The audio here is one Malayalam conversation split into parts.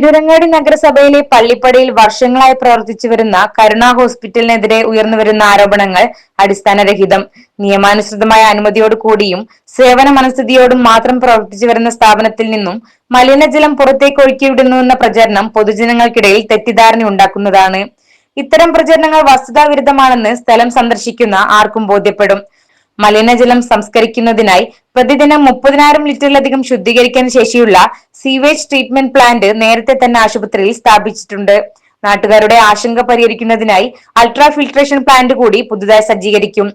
തിരുരങ്ങാടി നഗരസഭയിലെ പള്ളിപ്പടിയിൽ വർഷങ്ങളായി പ്രവർത്തിച്ചു വരുന്ന കരുണ ഹോസ്പിറ്റലിനെതിരെ ഉയർന്നുവരുന്ന ആരോപണങ്ങൾ അടിസ്ഥാനരഹിതം. നിയമാനുസൃതമായ അനുമതിയോട് കൂടിയും സേവന മനസ്ഥിതിയോടും മാത്രം പ്രവർത്തിച്ചു വരുന്ന സ്ഥാപനത്തിൽ നിന്നും മലിനജലം പുറത്തേക്ക് ഒഴുക്കിവിടുന്നുവെന്ന പ്രചരണം പൊതുജനങ്ങൾക്കിടയിൽ തെറ്റിദ്ധാരണ ഉണ്ടാക്കുന്നതാണ്. ഇത്തരം പ്രചരണങ്ങൾ വസ്തുതാവിരുദ്ധമാണെന്ന് സ്ഥലം സന്ദർശിക്കുന്ന ആർക്കും ബോധ്യപ്പെടും. മലിനജലം സംസ്കരിക്കുന്നതിനായി പ്രതിദിനം മുപ്പതിനായിരം ലിറ്ററിലധികം ശുദ്ധീകരിക്കാൻ ശേഷിയുള്ള സീവേജ് ട്രീറ്റ്മെന്റ് പ്ലാന്റ് നേരത്തെ തന്നെ ആശുപത്രിയിൽ സ്ഥാപിച്ചിട്ടുണ്ട്. നാട്ടുകാരുടെ ആശങ്ക പരിഹരിക്കുന്നതിനായി അൾട്രാ ഫിൽട്രേഷൻ പ്ലാന്റ് കൂടി പുതുതായി സജ്ജീകരിക്കും.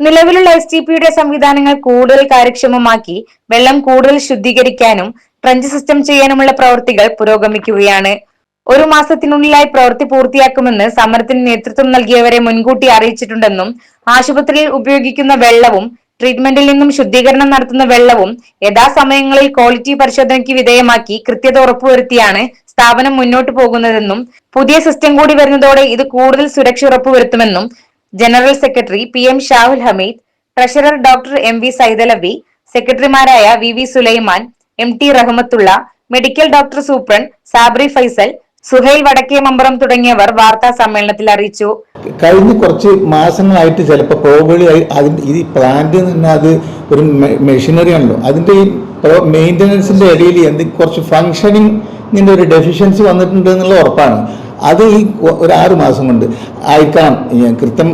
നിലവിലുള്ള എസ് ടി പിയുടെ സംവിധാനങ്ങൾ കൂടുതൽ കാര്യക്ഷമമാക്കി വെള്ളം കൂടുതൽ ശുദ്ധീകരിക്കാനും ട്രഞ്ച് സിസ്റ്റം ചെയ്യാനുമുള്ള പ്രവൃത്തികൾ പുരോഗമിക്കുകയാണ്. ഒരു മാസത്തിനുള്ളിലായി പ്രവൃത്തി പൂർത്തിയാക്കുമെന്ന് സമരത്തിന് നേതൃത്വം നൽകിയവരെ മുൻകൂട്ടി അറിയിച്ചിട്ടുണ്ടെന്നും ആശുപത്രിയിൽ ഉപയോഗിക്കുന്ന വെള്ളവും ട്രീറ്റ്മെന്റിൽ നിന്നും ശുദ്ധീകരണം നടത്തുന്ന വെള്ളവും യഥാസമയങ്ങളിൽ ക്വാളിറ്റി പരിശോധനയ്ക്ക് വിധേയമാക്കി കൃത്യത ഉറപ്പുവരുത്തിയാണ് സ്ഥാപനം മുന്നോട്ട് പോകുന്നതെന്നും പുതിയ സിസ്റ്റം കൂടി വരുന്നതോടെ ഇത് കൂടുതൽ സുരക്ഷ ഉറപ്പുവരുത്തുമെന്നും general secretary P M Shahul Hameed treasurer doctor M V Saidalavi സെക്രട്ടറിമാരായ V V Sulaiman M T Rahmathulla medical doctor superintendent Sabri Faisal Suhail Vadakke Mamparam തുടങ്ങിയവർ വാർത്താ സമ്മേളനത്തിൽ അറിയിച്ചു. കഴിഞ്ഞ കുറച്ച് മാസങ്ങളായിട്ട് ചിലപ്പോൾ പ്രോബിളി അതിന്റെ ഈ പ്ലാന്റ് തന്നെ അത് ഒരു മെഷീനറി ആണല്ലോ. അതിന്റെ ഈ മെയിന്റനൻസിന്റെ ഇടയിൽ എന്ത് കുറച്ച് ഫങ്ഷനിങ്ങിന്റെ ഒരു ഡെഫിഷ്യൻസി വന്നിട്ടുണ്ട് എന്നുള്ള ഉറപ്പാണ്. അത് ഈ ഒരു ആറ് മാസം കൊണ്ട് അയക്കണം കൃത്യം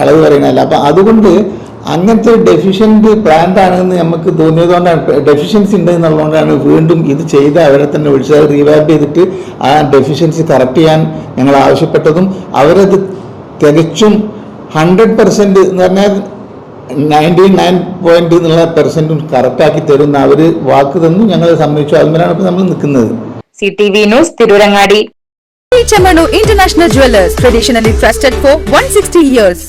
അളവ് പറയണല്ല അപ്പം അതുകൊണ്ട് അങ്ങനത്തെ ഡെഫിഷ്യന്റ് പ്ലാന്റ് ആണെന്ന് നമുക്ക് തോന്നിയതുകൊണ്ടാണ് ഡെഫിഷ്യൻസി ഉണ്ട് എന്നുള്ളതുകൊണ്ടാണ് വീണ്ടും ഇത് ചെയ്ത് അവരെ തന്നെ വിളിച്ചത് റീവാപ്പ് ചെയ്തിട്ട് ആ ഡെഫിഷ്യൻസി കറക്റ്റ് ചെയ്യാൻ ഞങ്ങൾ ആവശ്യപ്പെട്ടതും അവരത് തികച്ചും ഹൺഡ്രഡ് പെർസെന്റ് എന്ന് പറഞ്ഞാൽ നയന്റി നയൻ പോയിന്റ് എന്നുള്ള പെർസെന്റും കറക്റ്റാക്കി തരുന്ന അവർ വാക്ക് തന്നു. ഞങ്ങൾ സമ്മതിച്ചു അതുമാരാണ് ഇപ്പോൾ നമ്മൾ നിൽക്കുന്നത്. C T V news Tirurangadi international International Jewelers, traditionally trusted for 160 years.